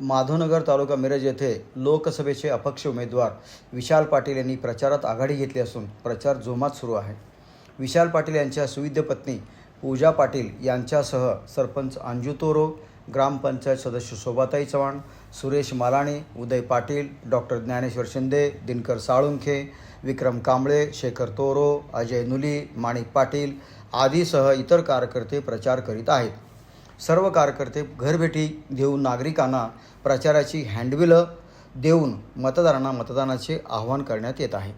माधवनगर तालुका मिरज येथे लोकसभेचे अपक्ष उमेदवार विशाल पाटील यांनी प्रचारात आघाडी घेतली असून प्रचार जोमात सुरू आहे. विशाल पाटील यांच्या सुविद्य पत्नी पूजा पाटील यांच्यासह सरपंच अंजू तोरो ग्रामपंचायत सदस्य शोभाताई चव्हाण सुरेश मालाणे उदय पाटील डॉक्टर ज्ञानेश्वर शिंदे दिनकर साळुंखे विक्रम कांबळे शेखर तोरो अजय नुली माणिक पाटील आदीसह इतर कार्यकर्ते प्रचार करीत आहेत. सर्व कार्यकर्ते घरभेटी देऊन नागरिकांना प्रचाराची हँडबिलं देऊन मतदारांना मतदानाचे आवाहन करण्यात येत आहे.